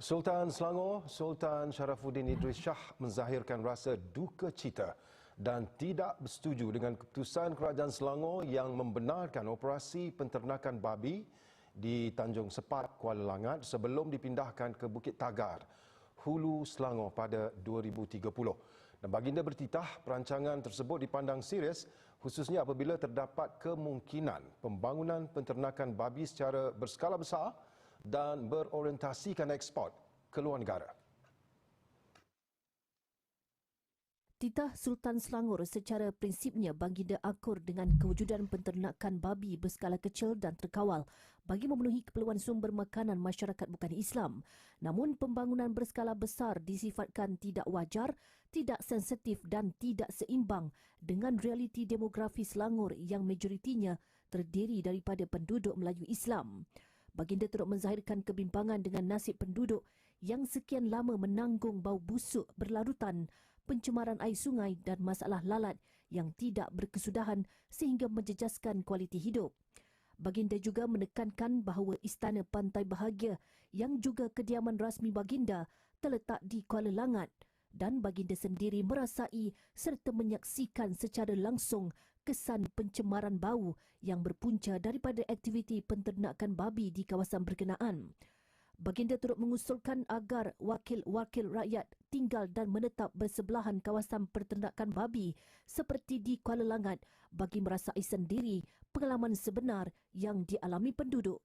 Sultan Selangor, Sultan Sharafuddin Idris Shah menzahirkan rasa duka cita dan tidak bersetuju dengan keputusan Kerajaan Selangor yang membenarkan operasi penternakan babi di Tanjung Sepat, Kuala Langat sebelum dipindahkan ke Bukit Tagar, Hulu Selangor pada 2030. Dan baginda bertitah perancangan tersebut dipandang serius khususnya apabila terdapat kemungkinan pembangunan penternakan babi secara berskala besar dan berorientasikan ekspor ke luar negara. Titah Sultan Selangor secara prinsipnya baginda akur dengan kewujudan penternakan babi berskala kecil dan terkawal bagi memenuhi keperluan sumber makanan masyarakat bukan Islam. Namun pembangunan berskala besar disifatkan tidak wajar, tidak sensitif dan tidak seimbang dengan realiti demografi Selangor yang majoritinya terdiri daripada penduduk Melayu Islam. Baginda turut menzahirkan kebimbangan dengan nasib penduduk yang sekian lama menanggung bau busuk berlarutan, pencemaran air sungai dan masalah lalat yang tidak berkesudahan sehingga menjejaskan kualiti hidup. Baginda juga menekankan bahawa Istana Pantai Bahagia yang juga kediaman rasmi Baginda terletak di Kuala Langat dan Baginda sendiri merasai serta menyaksikan secara langsung kesan pencemaran bau yang berpunca daripada aktiviti penternakan babi di kawasan berkenaan. Baginda turut mengusulkan agar wakil-wakil rakyat tinggal dan menetap bersebelahan kawasan peternakan babi seperti di Kuala Langat bagi merasai sendiri pengalaman sebenar yang dialami penduduk.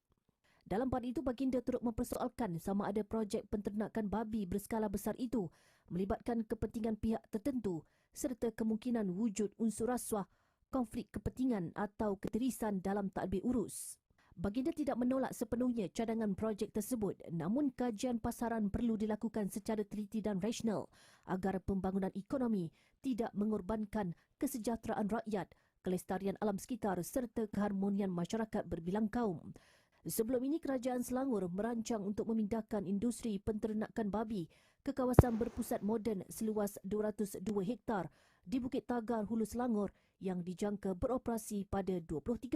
Dalam pada itu, Baginda turut mempersoalkan sama ada projek penternakan babi berskala besar itu melibatkan kepentingan pihak tertentu serta kemungkinan wujud unsur rasuah konflik kepentingan atau keterisan dalam tadbir urus. Baginda tidak menolak sepenuhnya cadangan projek tersebut namun kajian pasaran perlu dilakukan secara teliti dan rasional agar pembangunan ekonomi tidak mengorbankan kesejahteraan rakyat, kelestarian alam sekitar serta keharmonian masyarakat berbilang kaum. Sebelum ini kerajaan Selangor merancang untuk memindahkan industri penternakan babi ke kawasan berpusat moden seluas 202 hektar di Bukit Tagar Hulu Selangor yang dijangka beroperasi pada 2030.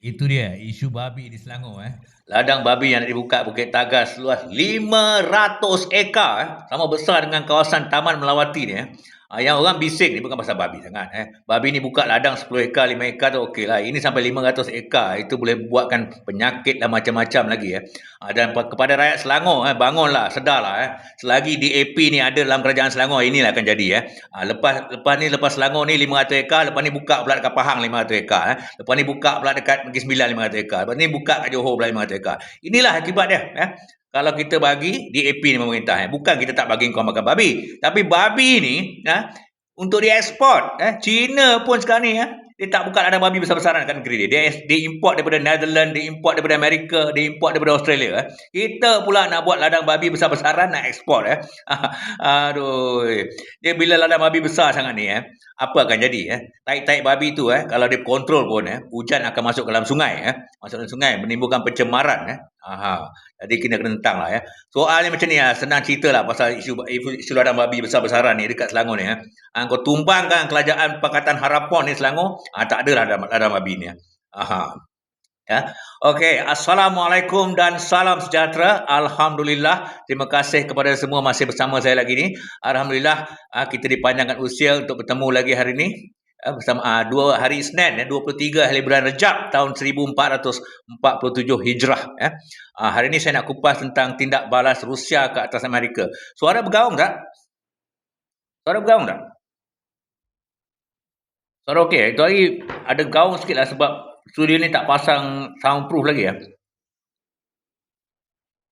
Itu dia isu babi di Selangor eh. Ladang babi yang dibuka Bukit Tagar seluas 500 ekar eh. sama besar dengan kawasan Taman Melawati ni eh. Ha, yang orang bising ni bukan pasal babi sangat. Eh. Babi ni buka ladang 10 ekar, 5 ekar tu okey lah. Ini sampai 500 ekar. Itu boleh buatkan penyakit dan macam-macam lagi. Eh. Ha, dan kepada rakyat Selangor, eh, bangunlah, sedarlah. Eh. Selagi DAP ni ada dalam kerajaan Selangor, inilah akan jadi. Eh. Ha, lepas lepas ni, lepas Selangor ni 500 ekar, lepas ni buka pula dekat Pahang 500 ekar. Eh. Lepas ni buka pula dekat Negeri Sembilan 500 ekar. Lepas ni buka kat Johor pula 500 ekar. Inilah akibat dia. Eh kalau kita bagi DAP ni pemerintah eh. bukan kita tak bagi kau makan babi tapi babi ni eh, untuk diekspor eh China pun sekarang ni eh dia tak buka ladang babi besar-besaran kat negeri dia. Dia, dia import daripada Netherlands, dia import daripada Amerika, dia import daripada Australia. Eh. Kita pula nak buat ladang babi besar-besaran nak ekspor. Eh. Aduh. Dia bila ladang babi besar sangat ni, eh, apa akan jadi? Eh. Taik-taik babi tu, eh, kalau dia kontrol pun, eh, hujan akan masuk ke dalam sungai. Eh. Masuk dalam sungai, menimbulkan pencemaran. Eh. Aha. Jadi kena tentang lah ya. Soal ni macam ni lah. Senang cerita lah pasal isu, isu, isu ladang babi besar-besaran ni dekat Selangor ni. Ya. Ha, kau tumbangkan kerajaan Pakatan Harapan ni Selangor. Ha, tak ada ladang, babi ni. Ya. Aha. Ya. Okey, Assalamualaikum dan salam sejahtera. Alhamdulillah. Terima kasih kepada semua masih bersama saya lagi ni. Alhamdulillah kita dipanjangkan usia untuk bertemu lagi hari ni uh, bersama uh, dua hari Isnin ya 23 hari bulan Rejab tahun 1447 Hijrah ya. Uh, hari ini saya nak kupas tentang tindak balas Rusia ke atas Amerika. Suara bergaung tak? Suara bergaung tak? Suara okey. Itu hari ada gaung sikit lah sebab studio ni tak pasang soundproof lagi ya.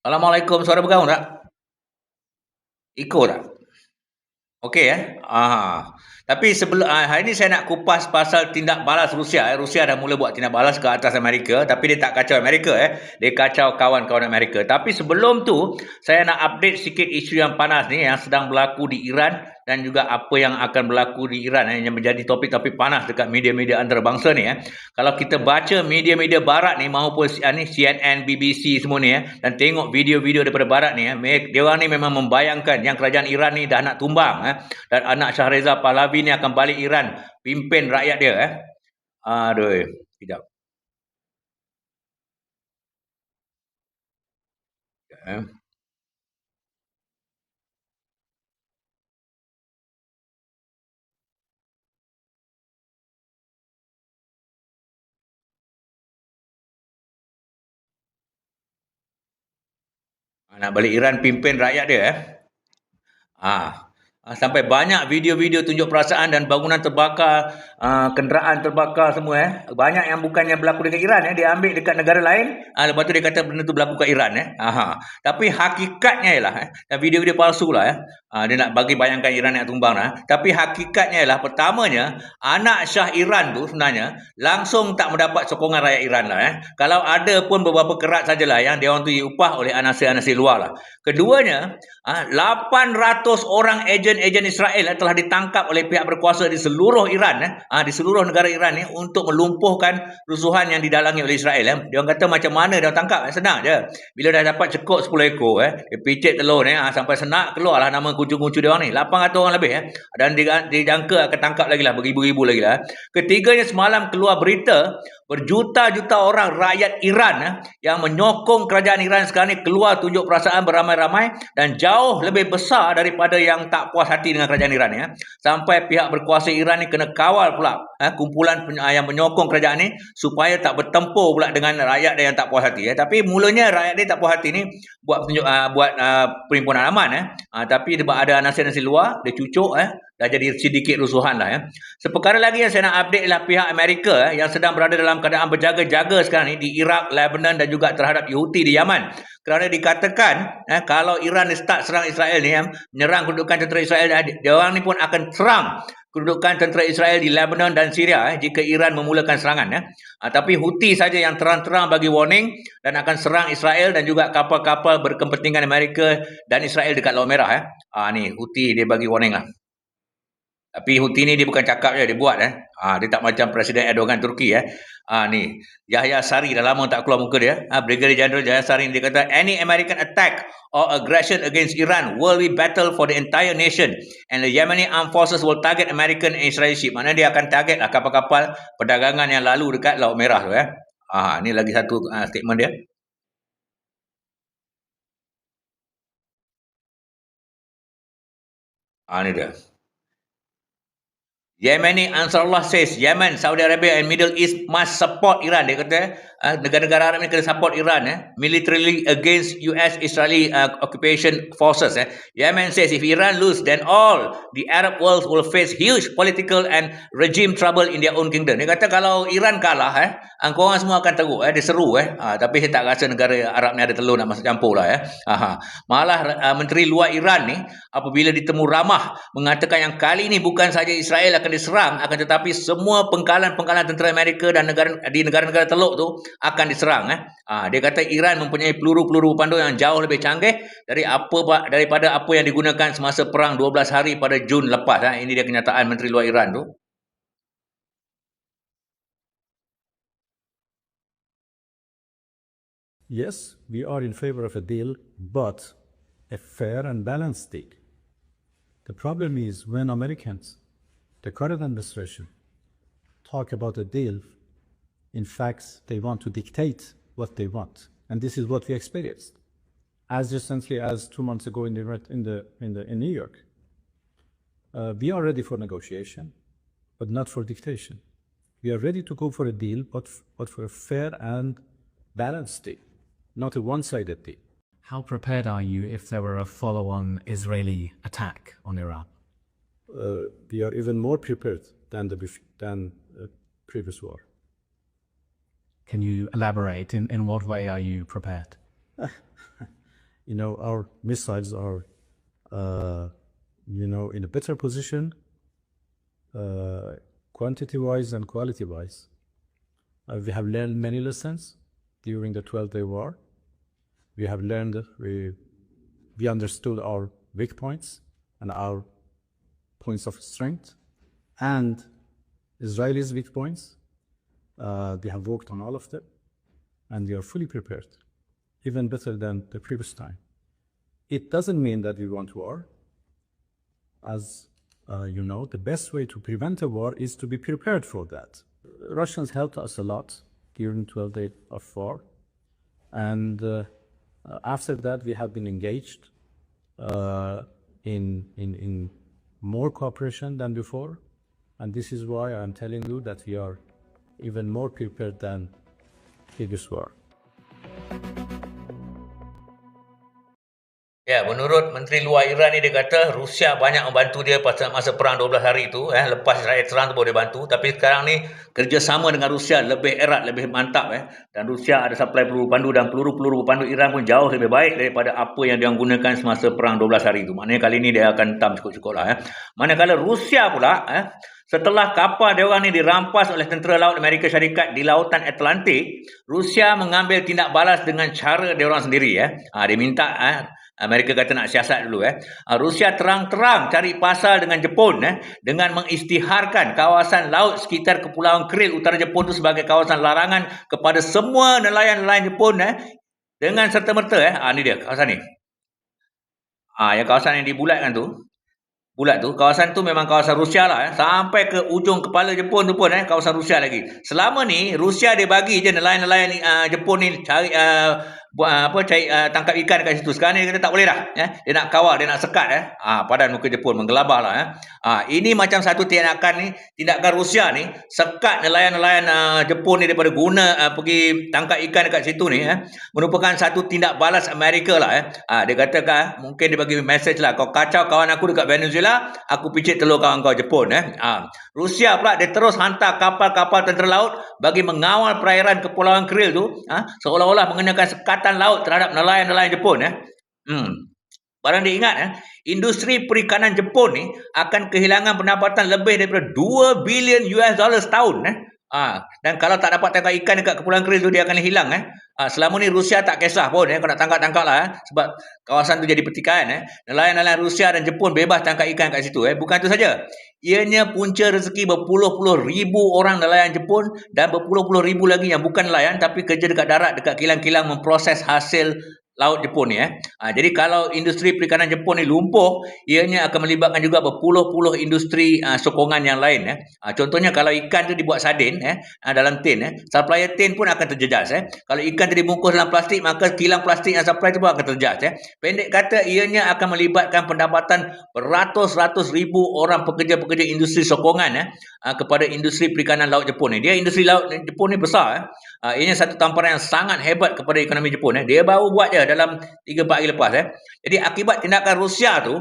Assalamualaikum. Suara bergaung tak? Iko tak? Okey ya. Ah. Tapi sebelum uh, hari ini saya nak kupas pasal tindak balas Rusia. Eh. Rusia dah mula buat tindak balas ke atas Amerika, tapi dia tak kacau Amerika eh. Dia kacau kawan-kawan Amerika. Tapi sebelum tu, saya nak update sikit isu yang panas ni yang sedang berlaku di Iran dan juga apa yang akan berlaku di Iran eh, yang menjadi topik-topik panas dekat media-media antarabangsa ni eh. Kalau kita baca media-media barat ni maupun uh, ni CNN, BBC semua ni eh dan tengok video-video daripada barat ni eh, dia orang ni memang membayangkan yang kerajaan Iran ni dah nak tumbang eh dan anak Shahreza Pahlavi ni akan balik Iran pimpin rakyat dia eh. Aduh, tidak. Eh. Nak balik Iran pimpin rakyat dia eh. Ah, Ah, sampai banyak video-video tunjuk perasaan dan bangunan terbakar, uh, kenderaan terbakar semua eh. Banyak yang bukannya berlaku dekat Iran eh, dia ambil dekat negara lain, uh, lepas tu dia kata benda tu berlaku kat Iran eh. Aha. Tapi hakikatnya ialah eh, dan video-video palsu lah eh. Uh, dia nak bagi bayangkan Iran nak tumbang lah. Tapi hakikatnya ialah pertamanya anak Shah Iran tu sebenarnya langsung tak mendapat sokongan rakyat Iran lah eh. Kalau ada pun beberapa kerat sajalah yang dia orang tu diupah oleh anasir-anasir luar lah. Keduanya, uh, 800 orang ejen ejen-ejen Israel eh, telah ditangkap oleh pihak berkuasa di seluruh Iran eh, ah, di seluruh negara Iran ni eh, untuk melumpuhkan rusuhan yang didalangi oleh Israel eh. Dia orang kata macam mana dia tangkap eh, senang je. Bila dah dapat cekok 10 ekor eh, dia picit telur ni ah, sampai senak keluarlah nama kuncu-kuncu dia orang ni. 800 orang lebih eh. Dan dijangka akan tangkap lagi lah beribu-ribu lagi lah. Eh. Ketiganya semalam keluar berita berjuta-juta orang rakyat Iran eh, yang menyokong kerajaan Iran sekarang ni keluar tunjuk perasaan beramai-ramai dan jauh lebih besar daripada yang tak puas hati dengan kerajaan Iran eh. sampai pihak berkuasa Iran ni kena kawal pula eh, kumpulan yang menyokong kerajaan ni supaya tak bertempur pula dengan rakyat yang tak puas hati eh. tapi mulanya rakyat dia tak puas hati ni buat uh, buat uh, perhimpunan aman eh. uh, tapi ada nasi-nasi luar dia cucuk eh dah jadi sedikit rusuhan lah ya. Seperkara lagi yang saya nak update ialah pihak Amerika eh, yang sedang berada dalam keadaan berjaga-jaga sekarang ni di Iraq, Lebanon dan juga terhadap Yehudi di Yaman. Kerana dikatakan eh, kalau Iran start serang Israel ni, eh, menyerang kedudukan tentera Israel, eh, dia orang ni pun akan serang kedudukan tentera Israel di Lebanon dan Syria eh, jika Iran memulakan serangan. Eh. Ha, tapi Houthi saja yang terang-terang bagi warning dan akan serang Israel dan juga kapal-kapal berkepentingan Amerika dan Israel dekat Laut Merah. Eh. Ha, ni Houthi dia bagi warning lah. Tapi Houthi ni dia bukan cakap je, dia buat eh. Ha, dia tak macam Presiden Erdogan Turki eh. Ha, ni Yahya Sari dah lama tak keluar muka dia. Ha, Brigadier General Yahya Sari dia kata any American attack or aggression against Iran will be battle for the entire nation and the Yemeni armed forces will target American and Israeli ship. Mana dia akan target lah kapal-kapal perdagangan yang lalu dekat Laut Merah tu eh. Ha, ni lagi satu uh, statement dia. Ha, ni dia. Yemeni Ansarullah says Yemen, Saudi Arabia and Middle East must support Iran. Dia kata uh, negara-negara Arab ni kena support Iran eh, militarily against US Israeli uh, occupation forces. Eh. Yemen says if Iran lose, then all the Arab world will face huge political and regime trouble in their own kingdom. Dia kata kalau Iran kalah, eh, angkau orang semua akan teruk. Eh. Dia seru. Eh. Uh, tapi saya tak rasa negara Arab ni ada telur nak masuk campur lah. Eh. Aha. Malah uh, Menteri Luar Iran ni apabila ditemu ramah mengatakan yang kali ni bukan saja Israel akan diserang akan tetapi semua pengkalan-pengkalan tentera Amerika dan negara di negara-negara teluk tu akan diserang eh. Ha, dia kata Iran mempunyai peluru-peluru pandu yang jauh lebih canggih dari apa daripada apa yang digunakan semasa perang 12 hari pada Jun lepas eh. Ini dia kenyataan Menteri Luar Iran tu. Yes, we are in favor of a deal, but a fair and balanced deal. The problem is when Americans the current administration talk about a deal, in fact, they want to dictate what they want. And this is what we experienced. As recently as two months ago in, the, in, the, in, the, in New York, uh, we are ready for negotiation, but not for dictation. We are ready to go for a deal, but, but for a fair and balanced deal, not a one-sided deal. How prepared are you if there were a follow-on Israeli attack on Iran? uh, we are even more prepared than the than uh, previous war. Can you elaborate? In, in what way are you prepared? you know, our missiles are, uh, you know, in a better position, uh, quantity-wise and quality-wise. Uh, we have learned many lessons during the 12-day war. We have learned, we, we understood our weak points and our points of strength and Israelis' weak points. Uh, they have worked on all of them and they are fully prepared, even better than the previous time. It doesn't mean that we want war. As uh, you know, the best way to prevent a war is to be prepared for that. Russians helped us a lot during 12 days of war. And uh, after that, we have been engaged uh, in, in, in more cooperation than before. And this is why I'm telling you that we are even more prepared than previous war. Ya, menurut Menteri Luar Iran ni dia kata Rusia banyak membantu dia pada masa perang 12 hari tu eh lepas Israel serang tu baru dia bantu tapi sekarang ni kerjasama dengan Rusia lebih erat lebih mantap eh dan Rusia ada supply peluru pandu dan peluru-peluru pandu Iran pun jauh lebih baik daripada apa yang dia gunakan semasa perang 12 hari tu. Maknanya kali ni dia akan tam cukup-cukup lah eh. Manakala Rusia pula eh Setelah kapal dia orang ni dirampas oleh tentera laut Amerika Syarikat di lautan Atlantik, Rusia mengambil tindak balas dengan cara dia orang sendiri ya. Ha, dia minta eh, Amerika kata nak siasat dulu eh. Rusia terang-terang cari pasal dengan Jepun eh dengan mengistiharkan kawasan laut sekitar Kepulauan Kuril utara Jepun tu sebagai kawasan larangan kepada semua nelayan-nelayan Jepun eh dengan serta-merta eh. Ah ni dia kawasan ni. Ah yang kawasan yang dibulatkan tu bulat tu kawasan tu memang kawasan Rusia lah eh. sampai ke ujung kepala Jepun tu pun eh kawasan Rusia lagi selama ni Rusia dia bagi je nelayan-nelayan uh, Jepun ni cari uh, buat uh, apa cari uh, tangkap ikan dekat situ. Sekarang ni dia kata tak boleh dah. Ya. Dia nak kawal, dia nak sekat eh. Ah padan muka Jepun menggelabah lah ya. Ah ini macam satu tindakan ni, tindakan Rusia ni sekat nelayan-nelayan uh, Jepun ni daripada guna uh, pergi tangkap ikan dekat situ ni eh. Merupakan satu tindak balas Amerika lah eh. Ah dia kata mungkin dia bagi message lah kau kacau kawan aku dekat Venezuela, aku picit telur kawan kau Jepun eh. Ah Rusia pula dia terus hantar kapal-kapal tentera laut bagi mengawal perairan Kepulauan Kuril tu, ah seolah-olah mengenakan sekat angkatan laut terhadap nelayan-nelayan Jepun eh. Hmm. Barang dia ingat eh, industri perikanan Jepun ni akan kehilangan pendapatan lebih daripada 2 bilion US dollar setahun eh. Ha, dan kalau tak dapat tangkap ikan dekat Kepulauan Keris tu dia akan hilang eh. Ha, selama ni Rusia tak kisah pun eh kalau nak tangkap-tangkap lah eh. sebab kawasan tu jadi pertikaian eh. Nelayan-nelayan Rusia dan Jepun bebas tangkap ikan kat situ eh. Bukan tu saja. Ianya punca rezeki berpuluh-puluh ribu orang nelayan Jepun dan berpuluh-puluh ribu lagi yang bukan nelayan tapi kerja dekat darat dekat kilang-kilang memproses hasil laut Jepun ni eh. Ha, jadi kalau industri perikanan Jepun ni lumpuh, ianya akan melibatkan juga berpuluh-puluh industri uh, sokongan yang lain eh. Ha, contohnya kalau ikan tu dibuat sardin eh uh, dalam tin eh, supplier tin pun akan terjejas eh. Kalau ikan tu dibungkus dalam plastik, maka kilang plastik yang supply tu pun akan terjejas eh. Pendek kata ianya akan melibatkan pendapatan beratus-ratus ribu orang pekerja-pekerja industri sokongan eh uh, kepada industri perikanan laut Jepun ni. Dia industri laut Jepun ni besar eh. Uh, ianya satu tamparan yang sangat hebat kepada ekonomi Jepun eh. Dia baru buat je dalam 3-4 hari lepas. Eh. Jadi akibat tindakan Rusia tu,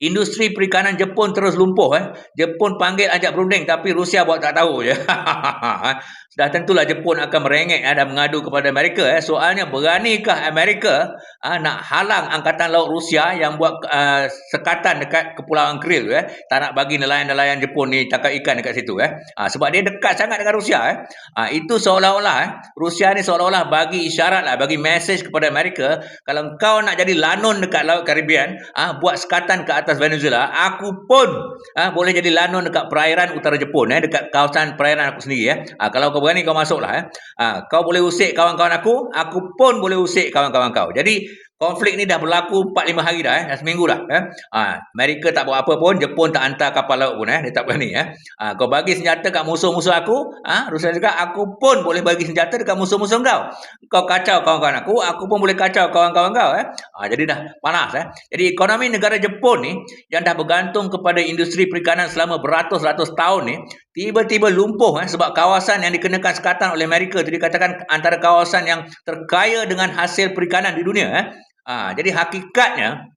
industri perikanan Jepun terus lumpuh. Eh. Jepun panggil ajak berunding tapi Rusia buat tak tahu je. Dah tentulah Jepun akan merengek eh, dan mengadu kepada Amerika. Eh. Soalnya beranikah Amerika eh, nak halang angkatan laut Rusia yang buat uh, sekatan dekat Kepulauan Kuril. Eh. Tak nak bagi nelayan-nelayan Jepun ni tangkap ikan dekat situ. Eh. Ha, sebab dia dekat sangat dengan Rusia. Eh. Ha, itu seolah-olah eh, Rusia ni seolah-olah bagi isyarat lah, bagi mesej kepada Amerika. Kalau kau nak jadi lanun dekat Laut Karibian, ha, buat sekatan ke atas Venezuela, aku pun ha, boleh jadi lanun dekat perairan utara Jepun. Eh, dekat kawasan perairan aku sendiri. Eh. Ha, kalau kau berani kau masuklah eh. Ha, kau boleh usik kawan-kawan aku, aku pun boleh usik kawan-kawan kau. Jadi Konflik ni dah berlaku 4-5 hari dah, eh? dah seminggu dah. Eh? Ha, Amerika tak buat apa pun, Jepun tak hantar kapal laut pun. Eh? Dia tak berani. Eh? Ha, kau bagi senjata kat musuh-musuh aku, ha? Rusia cakap, aku pun boleh bagi senjata dekat musuh-musuh kau. Kau kacau kawan-kawan aku, aku pun boleh kacau kawan-kawan kau. Eh? Ha, jadi dah panas. Eh? Jadi ekonomi negara Jepun ni, yang dah bergantung kepada industri perikanan selama beratus-ratus tahun ni, tiba-tiba lumpuh eh? sebab kawasan yang dikenakan sekatan oleh Amerika itu dikatakan antara kawasan yang terkaya dengan hasil perikanan di dunia. Eh? Ha, jadi hakikatnya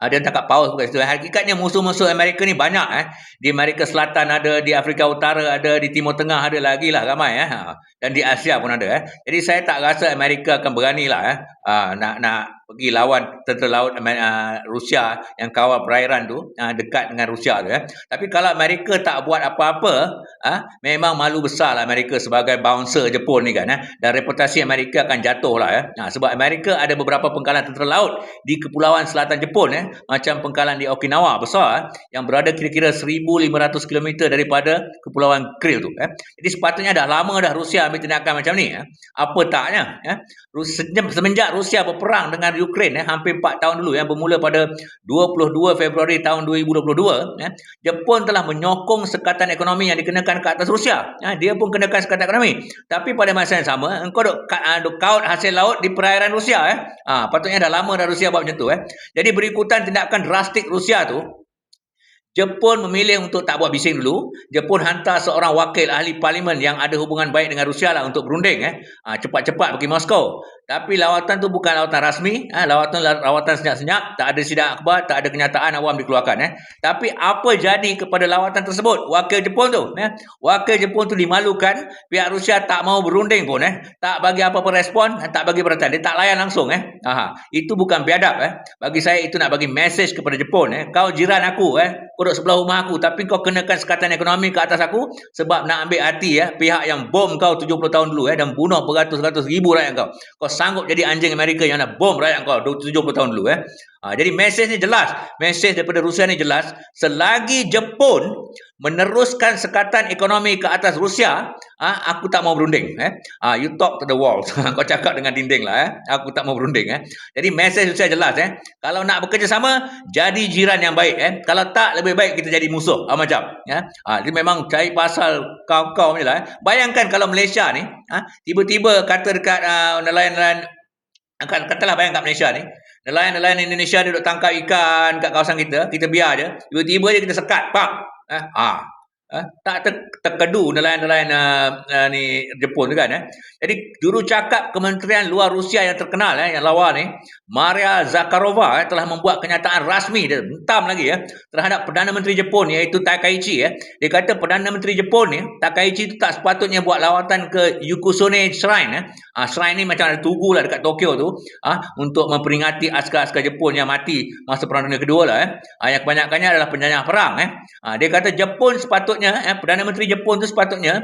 ada yang cakap paus bukan situ. Hakikatnya musuh-musuh Amerika ni banyak eh. Di Amerika Selatan ada, di Afrika Utara ada, di Timur Tengah ada lagi lah ramai eh. Ha. Dan di Asia pun ada eh. Jadi saya tak rasa Amerika akan beranilah eh uh, nak nak pergi lawan tentera laut uh, Rusia yang kawal perairan tu uh, dekat dengan Rusia tu eh. Tapi kalau Amerika tak buat apa-apa, uh, memang malu besar lah Amerika sebagai bouncer Jepun ni kan eh. Dan reputasi Amerika akan jatuh lah eh. Uh, sebab Amerika ada beberapa pengkalan tentera laut di kepulauan selatan Jepun eh. Macam pengkalan di Okinawa besar eh, yang berada kira-kira 1500 km daripada kepulauan Krill tu eh. Jadi sepatutnya dah lama dah Rusia ambil tindakan macam ni eh. Apa taknya eh. Semenjak Rusia berperang dengan Ukraine eh, hampir 4 tahun dulu yang bermula pada 22 Februari tahun 2022 eh, Jepun telah menyokong sekatan ekonomi yang dikenakan ke atas Rusia eh, dia pun kenakan sekatan ekonomi tapi pada masa yang sama engkau duk, uh, duk kaut hasil laut di perairan Rusia eh. ha, patutnya dah lama dah Rusia buat macam tu eh. jadi berikutan tindakan drastik Rusia tu Jepun memilih untuk tak buat bising dulu. Jepun hantar seorang wakil ahli parlimen yang ada hubungan baik dengan Rusia lah untuk berunding. Eh. Ha, cepat-cepat pergi Moskow. Tapi lawatan tu bukan lawatan rasmi. Ha, lawatan lawatan senyap-senyap. Tak ada sidang akhbar. Tak ada kenyataan awam dikeluarkan. Eh. Tapi apa jadi kepada lawatan tersebut? Wakil Jepun tu. Eh. Wakil Jepun tu dimalukan. Pihak Rusia tak mau berunding pun. Eh. Tak bagi apa-apa respon. Tak bagi perhatian. Dia tak layan langsung. Eh. Aha. Itu bukan biadab. Eh. Bagi saya itu nak bagi mesej kepada Jepun. Eh. Kau jiran aku. Eh duduk sebelah rumah aku tapi kau kenakan sekatan ekonomi ke atas aku sebab nak ambil hati ya pihak yang bom kau 70 tahun dulu ya dan bunuh beratus-ratus ribu rakyat kau kau sanggup jadi anjing Amerika yang nak bom rakyat kau 70 tahun dulu ya Ha, jadi mesej ni jelas. Mesej daripada Rusia ni jelas. Selagi Jepun meneruskan sekatan ekonomi ke atas Rusia, ha, aku tak mau berunding. Eh. Ha, you talk to the wall. Kau cakap dengan dinding lah. Eh. Aku tak mau berunding. Eh. Jadi mesej Rusia jelas. Eh. Kalau nak bekerjasama, jadi jiran yang baik. Eh. Kalau tak, lebih baik kita jadi musuh. Ha, macam. Ya. Ha, jadi memang cari pasal kau-kau ni lah. Eh. Bayangkan kalau Malaysia ni, tiba-tiba kata dekat nelayan-nelayan, katalah bayangkan Malaysia ni, Nelayan-nelayan Indonesia duduk tangkap ikan kat kawasan kita, kita biar je. Tiba-tiba je kita sekat, pak. Eh, ha. Eh, tak ter, terkedu nelayan-nelayan uh, uh, ni Jepun tu kan eh. Jadi juru cakap Kementerian Luar Rusia yang terkenal eh yang lawa ni, Maria Zakharova eh, telah membuat kenyataan rasmi dia hentam lagi eh terhadap Perdana Menteri Jepun iaitu Takaichi eh. Dia kata Perdana Menteri Jepun ni, Takaichi tu tak sepatutnya buat lawatan ke Yukusone Shrine eh. Ah shrine ni macam ada tugu lah dekat Tokyo tu ah untuk memperingati askar-askar Jepun yang mati masa Perang Dunia Kedua lah eh. Ah yang kebanyakannya adalah penjajah perang eh. Ah dia kata Jepun sepatutnya sepatutnya eh, Perdana Menteri Jepun tu sepatutnya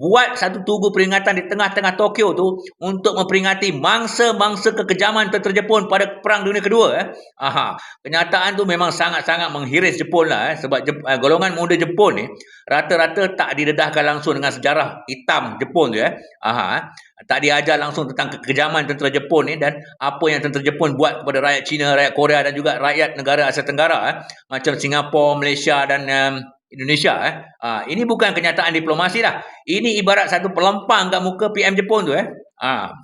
buat satu tugu peringatan di tengah-tengah Tokyo tu untuk memperingati mangsa-mangsa kekejaman tentera Jepun pada Perang Dunia Kedua. Eh. Aha. Kenyataan tu memang sangat-sangat menghiris Jepun lah. Eh. Sebab Jep, uh, golongan muda Jepun ni rata-rata tak didedahkan langsung dengan sejarah hitam Jepun tu. Eh. Aha. Eh. Tak diajar langsung tentang kekejaman tentera Jepun ni dan apa yang tentera Jepun buat kepada rakyat China, rakyat Korea dan juga rakyat negara Asia Tenggara. Eh. Macam Singapura, Malaysia dan... Um, Indonesia eh. Ha, ini bukan kenyataan diplomasi lah. Ini ibarat satu pelempang kat muka PM Jepun tu eh. Ha.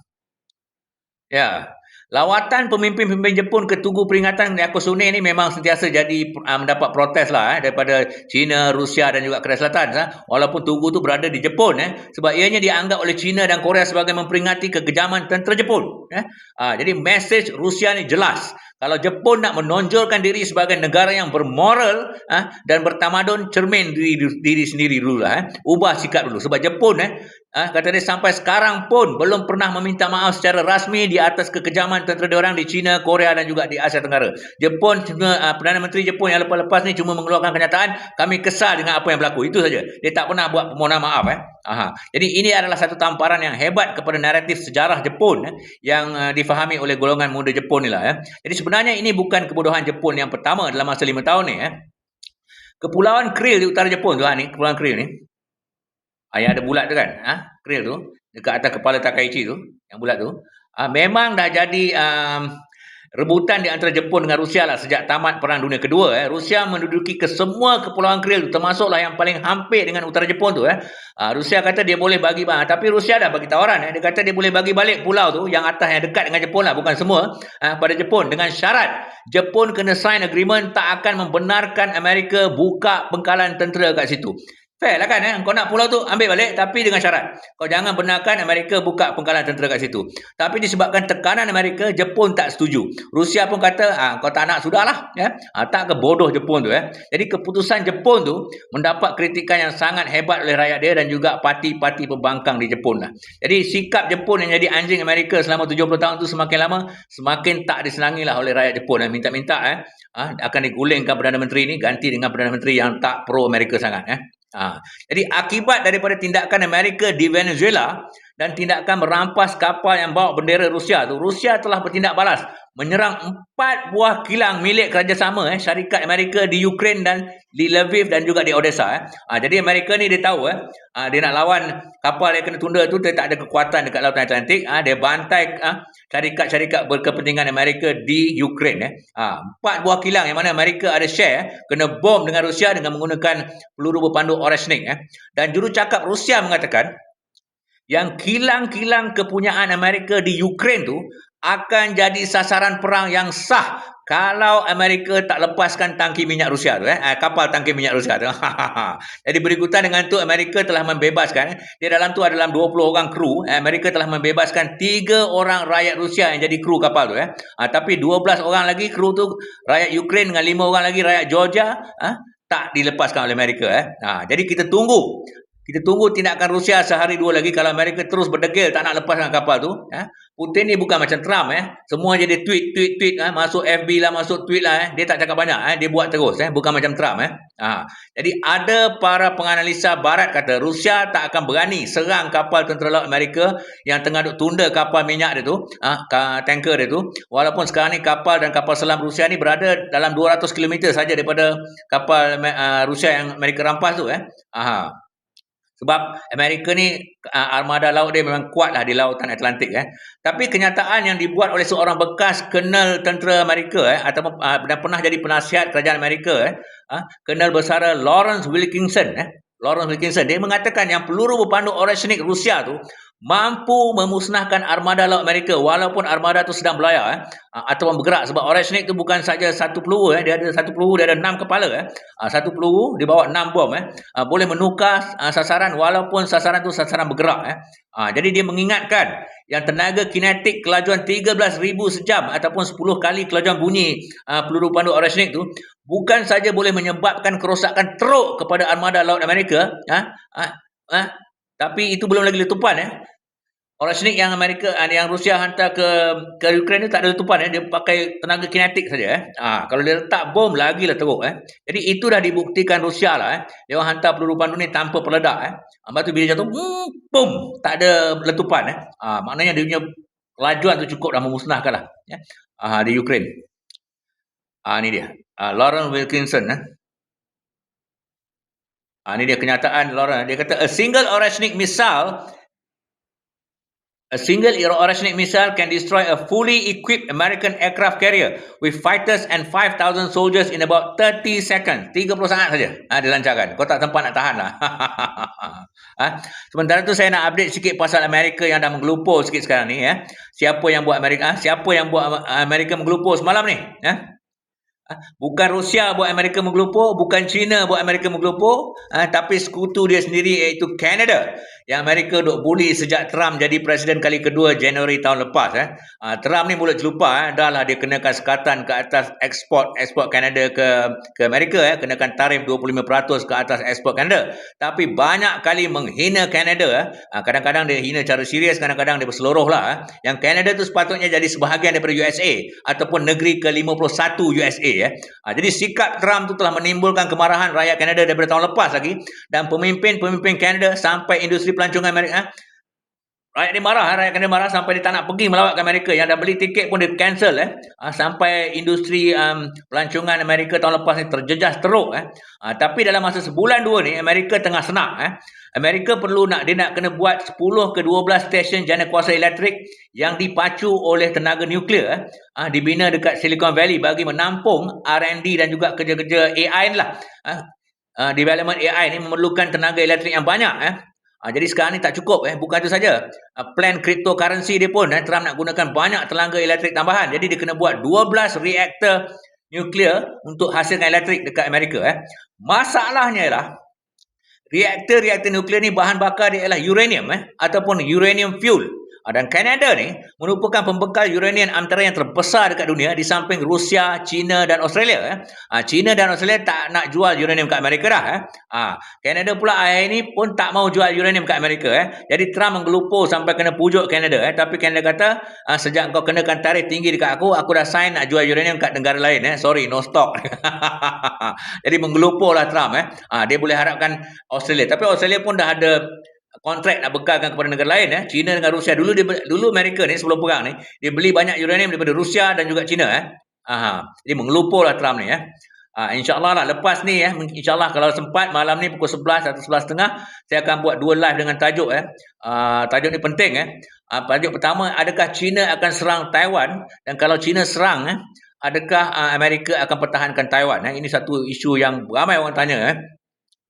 Ya. Lawatan pemimpin-pemimpin Jepun ke Tugu Peringatan Yakosune ni memang sentiasa jadi uh, mendapat protes lah eh, daripada China, Rusia dan juga Korea Selatan. Eh. Walaupun Tugu tu berada di Jepun. Eh, sebab ianya dianggap oleh China dan Korea sebagai memperingati kekejaman tentera Jepun. Eh. Ha, jadi mesej Rusia ni jelas. Kalau Jepun nak menonjolkan diri sebagai negara yang bermoral ha, dan bertamadun, cermin diri, diri sendiri dulu lah. Eh. Ubah sikap dulu. Sebab Jepun, eh, ha, kata dia sampai sekarang pun belum pernah meminta maaf secara rasmi di atas kekejaman tentera diorang di China, Korea dan juga di Asia Tenggara. Jepun, uh, Perdana Menteri Jepun yang lepas-lepas ni cuma mengeluarkan kenyataan, kami kesal dengan apa yang berlaku. Itu saja. Dia tak pernah buat permohonan maaf. Eh. Aha. Jadi ini adalah satu tamparan yang hebat kepada naratif sejarah Jepun eh, yang uh, difahami oleh golongan muda Jepun ni lah. Eh. Jadi sebenarnya ini bukan kebodohan Jepun yang pertama dalam masa lima tahun ni. Eh. Kepulauan Krill di utara Jepun tu, ha, ni, Kepulauan Krill ni. Yang ada bulat tu kan, ha, Krill tu, dekat atas kepala Takaichi tu, yang bulat tu. Ha, memang dah jadi um, rebutan di antara Jepun dengan Rusia lah sejak tamat Perang Dunia Kedua. Eh. Rusia menduduki ke semua kepulauan Krill termasuklah yang paling hampir dengan utara Jepun tu. Eh. Ha, Rusia kata dia boleh bagi, ha, tapi Rusia dah bagi tawaran. Eh. Dia kata dia boleh bagi balik pulau tu yang atas yang dekat dengan Jepun lah, bukan semua. Ha, pada Jepun dengan syarat Jepun kena sign agreement tak akan membenarkan Amerika buka pengkalan tentera kat situ. Fair lah kan eh? Kau nak pulau tu ambil balik tapi dengan syarat. Kau jangan benarkan Amerika buka pengkalan tentera kat situ. Tapi disebabkan tekanan Amerika, Jepun tak setuju. Rusia pun kata, ah, kau tak nak sudahlah. Ya? Ah, tak ke bodoh Jepun tu. Eh? Jadi keputusan Jepun tu mendapat kritikan yang sangat hebat oleh rakyat dia dan juga parti-parti pembangkang di Jepun. Lah. Jadi sikap Jepun yang jadi anjing Amerika selama 70 tahun tu semakin lama, semakin tak disenangi lah oleh rakyat Jepun. Eh? Minta-minta eh? ah, akan digulingkan Perdana Menteri ni ganti dengan Perdana Menteri yang tak pro Amerika sangat. Eh? Ha. Jadi akibat daripada tindakan Amerika di Venezuela dan tindakan merampas kapal yang bawa bendera Rusia tu, Rusia telah bertindak balas menyerang empat buah kilang milik kerajasama eh, syarikat Amerika di Ukraine dan di Lviv dan juga di Odessa. Eh. Ha, jadi Amerika ni dia tahu eh, ha, dia nak lawan kapal yang kena tunda tu dia tak ada kekuatan dekat Lautan Atlantik. Ha, dia bantai ha, syarikat-syarikat berkepentingan Amerika di Ukraine. Eh. Ha, empat buah kilang yang mana Amerika ada share eh, kena bom dengan Rusia dengan menggunakan peluru berpandu Oreshnik. Eh. Dan jurucakap Rusia mengatakan yang kilang-kilang kepunyaan Amerika di Ukraine tu akan jadi sasaran perang yang sah kalau Amerika tak lepaskan tangki minyak Rusia tu eh, eh kapal tangki minyak Rusia tu. Jadi berikutan dengan tu Amerika telah membebaskan di dalam tu ada dalam 20 orang kru, eh, Amerika telah membebaskan 3 orang rakyat Rusia yang jadi kru kapal tu eh. Ha, tapi 12 orang lagi kru tu rakyat Ukraine dengan 5 orang lagi rakyat Georgia eh, tak dilepaskan oleh Amerika eh. Ha, jadi kita tunggu kita tunggu tindakan Rusia sehari dua lagi kalau Amerika terus berdegil tak nak lepaskan kapal tu. Eh. Putin ni bukan macam Trump. Eh. Semua jadi tweet, tweet, tweet. Eh. Masuk FB lah, masuk tweet lah. Eh. Dia tak cakap banyak. Eh. Dia buat terus. Eh. Bukan macam Trump. Eh. Ha. Jadi ada para penganalisa barat kata Rusia tak akan berani serang kapal tentera laut Amerika yang tengah duk tunda kapal minyak dia tu. Ha. Tanker dia tu. Walaupun sekarang ni kapal dan kapal selam Rusia ni berada dalam 200 km saja daripada kapal uh, Rusia yang Amerika rampas tu. Eh. Ha. Sebab Amerika ni uh, armada laut dia memang kuat lah di lautan Atlantik. Eh. Tapi kenyataan yang dibuat oleh seorang bekas kenal tentera Amerika eh, atau uh, pernah jadi penasihat kerajaan Amerika, eh, uh, kenal bersara Lawrence Wilkinson. Eh. Lawrence Wilkinson, dia mengatakan yang peluru berpandu Oreshnik Rusia tu mampu memusnahkan armada laut Amerika walaupun armada tu sedang berlayar eh, ataupun bergerak sebab Oreshnik tu bukan saja satu peluru eh, dia ada satu peluru dia ada enam kepala eh. satu peluru dia bawa enam bom eh. boleh menukar sasaran walaupun sasaran tu sasaran bergerak eh. jadi dia mengingatkan yang tenaga kinetik kelajuan 13,000 sejam ataupun 10 kali kelajuan bunyi peluru pandu Oreshnik tu bukan saja boleh menyebabkan kerosakan teruk kepada armada laut Amerika ha, ha, ha, tapi itu belum lagi letupan eh. Orang yang Amerika ah, yang Rusia hantar ke ke Ukraine ni tak ada letupan eh. Dia pakai tenaga kinetik saja eh. Ha, kalau dia letak bom lagi lah teruk eh. Jadi itu dah dibuktikan Rusia lah eh. Dia hantar peluru pandu ni tanpa peledak eh. Lepas tu bila jatuh hmm, boom tak ada letupan eh. Ha, maknanya dia punya lajuan tu cukup dah memusnahkan lah ya. Ha, di Ukraine. Ha, ni dia. Ha, Lauren Wilkinson eh. Ha, ini dia kenyataan Lauren. Dia kata a single Oreshnik missile A single Oreshnik missile can destroy a fully equipped American aircraft carrier with fighters and 5,000 soldiers in about 30 seconds. 30 saat saja ha, dilancarkan. Kau tak tempat nak tahan lah. ha? Sementara tu saya nak update sikit pasal Amerika yang dah menggelupur sikit sekarang ni. Ya. Siapa yang buat Amerika? Ha? Siapa yang buat Amerika menggelupur semalam ni? Ya. Bukan Rusia buat Amerika menggelupur, bukan China buat Amerika menggelupur, ha, tapi sekutu dia sendiri iaitu Canada yang Amerika duk bully sejak Trump jadi presiden kali kedua Januari tahun lepas. Eh. Ha, Trump ni mulut celupa, dah lah dia kenakan sekatan ke atas ekspor ekspor Canada ke ke Amerika, kenakan tarif 25% ke atas ekspor Canada. Tapi banyak kali menghina Canada. Ha, kadang-kadang dia hina cara serius, kadang-kadang dia berseluruh lah. Yang Canada tu sepatutnya jadi sebahagian daripada USA ataupun negeri ke-51 USA ya. Ha, jadi sikap Trump tu telah menimbulkan kemarahan rakyat Kanada daripada tahun lepas lagi dan pemimpin-pemimpin Kanada sampai industri pelancongan Amerika. Ha, rakyat ni marah, rakyat Kanada marah sampai dia tak nak pergi melawat ke Amerika. Yang dah beli tiket pun dia cancel eh. Ha, sampai industri um, pelancongan Amerika tahun lepas ni terjejas teruk eh. Ha, tapi dalam masa sebulan dua ni Amerika tengah senak eh. Amerika perlu nak dia nak kena buat 10 ke 12 stesen jana kuasa elektrik yang dipacu oleh tenaga nuklear eh, ah, dibina dekat Silicon Valley bagi menampung R&D dan juga kerja-kerja AI lah. Ah, ah, development AI ni memerlukan tenaga elektrik yang banyak eh. Ah, jadi sekarang ni tak cukup eh bukan itu saja. Ah, plan cryptocurrency dia pun eh, Trump nak gunakan banyak tenaga elektrik tambahan. Jadi dia kena buat 12 reaktor nuklear untuk hasilkan elektrik dekat Amerika eh. Masalahnya ialah reaktor-reaktor nuklear ni bahan bakar dia ialah uranium eh ataupun uranium fuel. Ah, Dan Kanada ni merupakan pembekal uranium antara yang terbesar dekat dunia di samping Rusia, China dan Australia. Eh. Ah, China dan Australia tak nak jual uranium kat Amerika dah. Eh. Ah, Kanada pula akhir ni pun tak mau jual uranium kat Amerika. Eh. Jadi Trump menggelupur sampai kena pujuk Kanada. Tapi Kanada kata, sejak kau kenakan tarif tinggi dekat aku, aku dah sign nak jual uranium kat negara lain. Sorry, no stock. Jadi menggelupur lah Trump. Dia boleh harapkan Australia. Tapi Australia pun dah ada kontrak nak bekalkan kepada negara lain eh. China dengan Rusia. Dulu dia dulu Amerika ni sebelum perang ni dia beli banyak uranium daripada Rusia dan juga China eh. Aha. Jadi mengelupurlah Trump ni eh. Ha, insyaallah lah lepas ni eh insyaallah kalau sempat malam ni pukul 11 atau 11.30 saya akan buat dua live dengan tajuk eh. Uh, tajuk ni penting eh. Uh, tajuk pertama adakah China akan serang Taiwan? Dan kalau China serang eh adakah uh, Amerika akan pertahankan Taiwan? Eh ini satu isu yang ramai orang tanya eh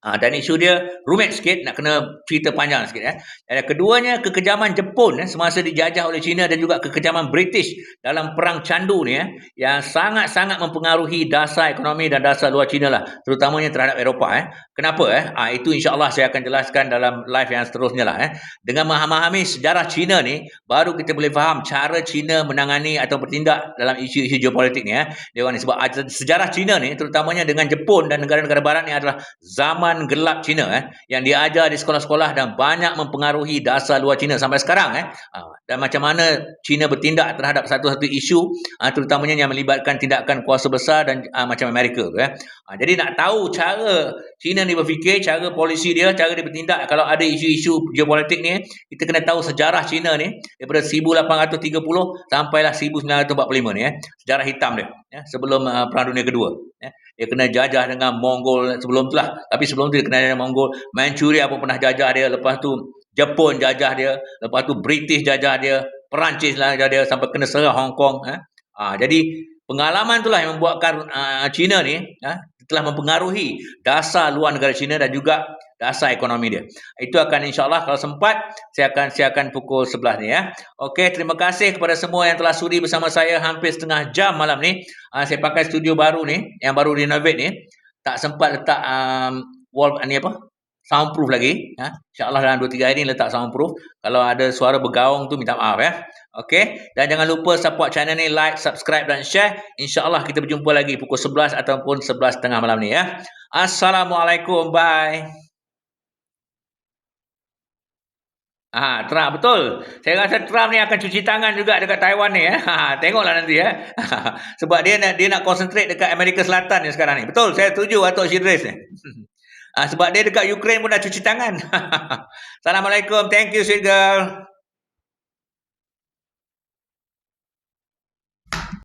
Ha, dan isu dia rumit sikit, nak kena cerita panjang sikit. Eh. Dan keduanya, kekejaman Jepun eh, semasa dijajah oleh China dan juga kekejaman British dalam perang candu ni eh, yang sangat-sangat mempengaruhi dasar ekonomi dan dasar luar China lah, terutamanya terhadap Eropah. Eh. Kenapa? Eh? Ha, itu insyaAllah saya akan jelaskan dalam live yang seterusnya lah. Eh. Dengan memahami sejarah China ni, baru kita boleh faham cara China menangani atau bertindak dalam isu-isu geopolitik ni. Eh. Dia orang ni sebab sejarah China ni, terutamanya dengan Jepun dan negara-negara barat ni adalah zaman zaman gelap Cina eh yang diajar di sekolah-sekolah dan banyak mempengaruhi dasar luar Cina sampai sekarang eh. Ha, dan macam mana Cina bertindak terhadap satu-satu isu ha, terutamanya yang melibatkan tindakan kuasa besar dan ha, macam Amerika eh. Jadi nak tahu cara Cina ni berfikir cara polisi dia cara dia bertindak kalau ada isu-isu geopolitik ni kita kena tahu sejarah Cina ni daripada 1830 sampailah 1945 ni eh sejarah hitam dia ya, sebelum uh, perang dunia kedua ya dia kena jajah dengan Mongol sebelum tu lah. Tapi sebelum tu dia kena dengan Mongol. Manchuria pun pernah jajah dia. Lepas tu Jepun jajah dia. Lepas tu British jajah dia. Perancis lah jajah dia sampai kena serah Hong Kong. Eh. Ha, jadi pengalaman itulah yang membuatkan uh, China ni uh, telah mempengaruhi dasar luar negara China dan juga dasar ekonomi dia. Itu akan insyaAllah kalau sempat saya akan saya akan pukul 11 ni ya. Okey, terima kasih kepada semua yang telah sudi bersama saya hampir setengah jam malam ni. Uh, saya pakai studio baru ni yang baru renovate ni. Tak sempat letak um, wall ni apa? Soundproof lagi. Ya. InsyaAllah dalam 2-3 hari ni letak soundproof. Kalau ada suara bergaung tu minta maaf ya. Okey, dan jangan lupa support channel ni like, subscribe dan share. InsyaAllah kita berjumpa lagi pukul 11 ataupun 11.30 malam ni ya. Assalamualaikum. Bye. Ha, Trump betul. Saya rasa Trump ni akan cuci tangan juga dekat Taiwan ni eh. Ha, tengoklah nanti ya. Sebab dia nak dia nak concentrate dekat Amerika Selatan ni sekarang ni. Betul, saya setuju Atok Shidris ni. Ha, sebab dia dekat Ukraine pun dah cuci tangan. Assalamualaikum. Thank you sweet girl.